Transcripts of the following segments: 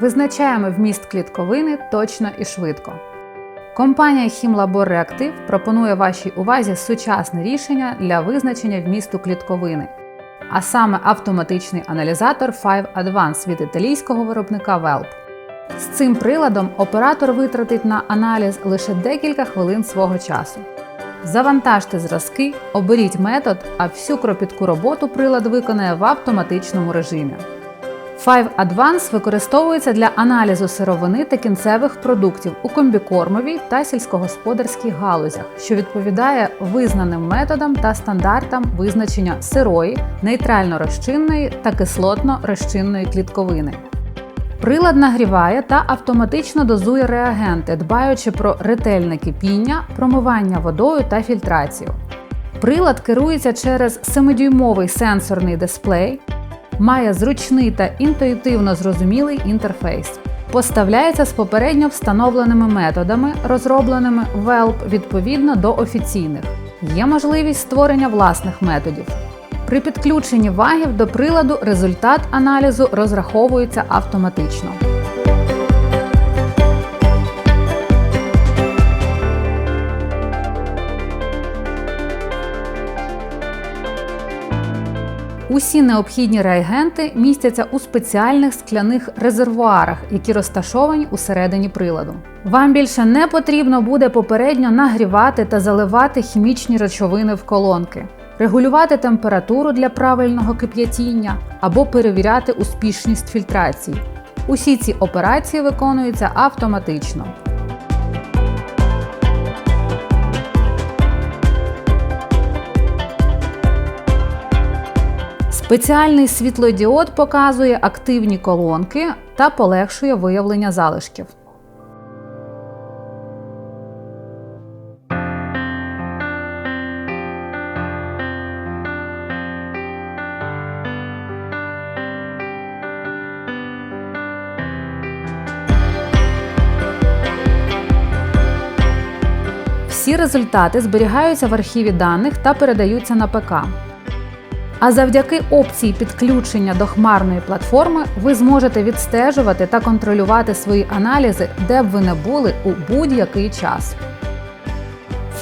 Визначаємо вміст клітковини точно і швидко. Компанія Хімлабор Реактив пропонує вашій увазі сучасне рішення для визначення вмісту клітковини, а саме автоматичний аналізатор 5 Advance від італійського виробника Велп. З цим приладом оператор витратить на аналіз лише декілька хвилин свого часу. Завантажте зразки, оберіть метод, а всю кропітку роботу прилад виконає в автоматичному режимі. Five Advance використовується для аналізу сировини та кінцевих продуктів у комбікормовій та сільськогосподарських галузях, що відповідає визнаним методам та стандартам визначення сирої, нейтрально-розчинної та кислотно-розчинної клітковини. Прилад нагріває та автоматично дозує реагенти, дбаючи про ретельне кипіння, промивання водою та фільтрацію. Прилад керується через 7-дюймовий сенсорний дисплей, має зручний та інтуїтивно зрозумілий інтерфейс. Поставляється з попередньо встановленими методами, розробленими Велп відповідно до офіційних. Є можливість створення власних методів. При підключенні вагів до приладу результат аналізу розраховується автоматично. Усі необхідні реагенти містяться у спеціальних скляних резервуарах, які розташовані усередині приладу. Вам більше не потрібно буде попередньо нагрівати та заливати хімічні речовини в колонки, регулювати температуру для правильного кип'ятіння або перевіряти успішність фільтрації. Усі ці операції виконуються автоматично. Спеціальний світлодіод показує активні колонки та полегшує виявлення залишків. Всі результати зберігаються в архіві даних та передаються на ПК. А завдяки опції підключення до хмарної платформи ви зможете відстежувати та контролювати свої аналізи, де б ви не були у будь-який час.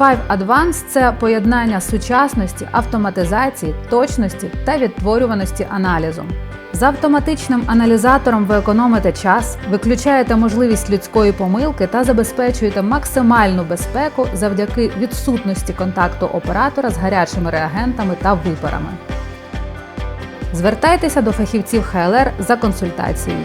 Five Advance – це поєднання сучасності, автоматизації, точності та відтворюваності аналізу. З автоматичним аналізатором ви економите час, виключаєте можливість людської помилки та забезпечуєте максимальну безпеку завдяки відсутності контакту оператора з гарячими реагентами та випарами. Звертайтеся до фахівців ХЛР за консультацією.